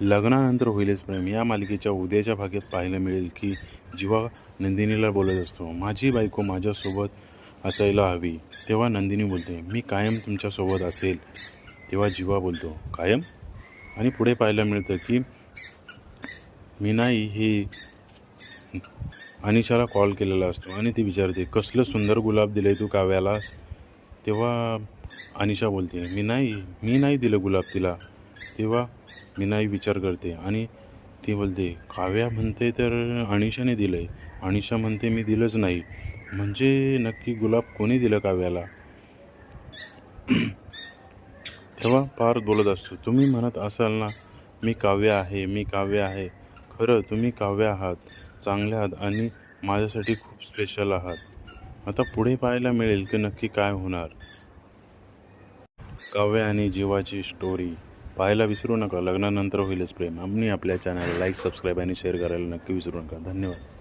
लग्नानंतर होईलच प्रेम. या मालिकेच्या उद्याच्या भागात पाहायला मिळेल की जेव्हा नंदिनीला बोलत असतो माझी बायको माझ्यासोबत असायला हवी. तेव्हा नंदिनी बोलते मी कायम तुमच्यासोबत असेल. तेव्हा जीवा बोलतो कायम? आणि पुढे पाहायला मिळतं की मीनाई ही अनिशाला कॉल केलेला असतो आणि ती विचारते कसलं सुंदर गुलाब दिलं आहे तू काव्याला? तेव्हा अनिशा बोलते मी नाही मी नाही दिलं गुलाब तिला. तेव्हा मी नाही विचार करते. आणि ती बोलते काव्या म्हणते तर अनिशाने दिलं आहे अनिशा म्हणते मी दिलंच नाही. म्हणजे नक्की गुलाब कोणी दिलं काव्याला? तेव्हा पार बोलत असतो तुम्ही म्हणत असाल ना मी काव्य आहे मी काव्य आहे. खरं तुम्ही काव्य आहात चांगले आहात आणि माझ्यासाठी खूप स्पेशल आहात. आता पुढे पाहायला मिळेल की नक्की काय होणार. काव्य आणि जीवाची स्टोरी पाहायला विसरू नका. लग्नानंतर होईलच प्रेम. आम्ही आपल्या चॅनलला लाईक सबस्क्राईब आणि शेअर करायला नक्की विसरू नका. धन्यवाद.